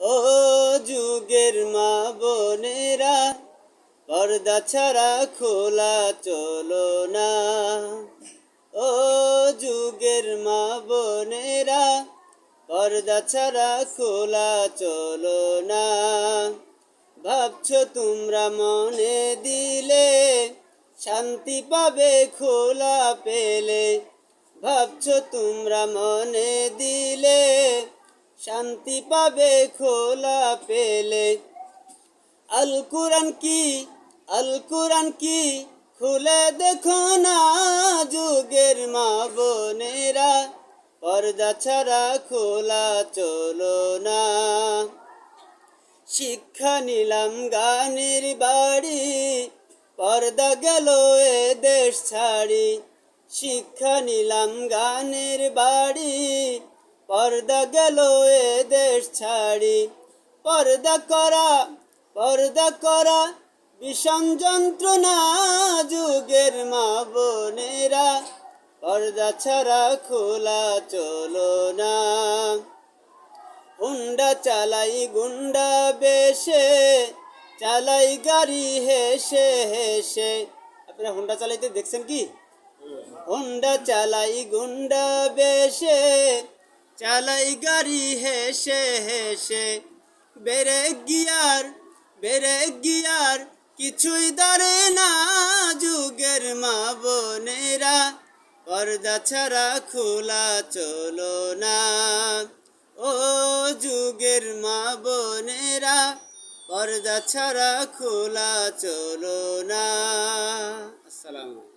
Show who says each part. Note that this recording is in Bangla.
Speaker 1: ও যুগের মা বোনেরা, পর্দা ছাড়া খোলা চলো না। ও যুগের মা বোনেরা, পর্দা ছাড়া খোলা চলো না। ভাবছ তোমরা মনে দিলে শান্তি পাবে খোলা পেলে। ভাবছ তোমরা মনে দিলে শান্তি পাবে খোলা পেলে। আল কুরআন কি? আল কুরআন কি? খুলে দেখো না যুগের মা বোনেরা। পর্দা ছাড়া খোলা চলো না। শিক্ষা নিলাম গানের বাড়ি। পর্দা গেল এ দেশ ছাড়ি। শিক্ষা নিলাম গানের বাড়ি। পর্দা গেল এ দেশ ছাড়ি। পর্দা করা পর্দা করা, বিষম যন্ত্রণা যুগের মা বোনেরা। পর্দা ছাড়া খোলা চলো না। হুন্ডা চালাই গুন্ডা বেশে, চালাই গাড়ি হেসে হেসে। আপনারা হুন্ডা চালাইতে দেখছেন কি? হুন্ডা চালাই গুন্ডা বেশে চালাই গাড়ি হেসে হেসে। বেড়ে গিয়ার বেড়ে গিয়ার, কিছুই ধরে না যুগের মা বোনেরা। পর্দা ছাড়া খোলা চলো না। ও যুগের মা বোনেরা, পর্দা ছাড়া খোলা চলো না। আসসালামু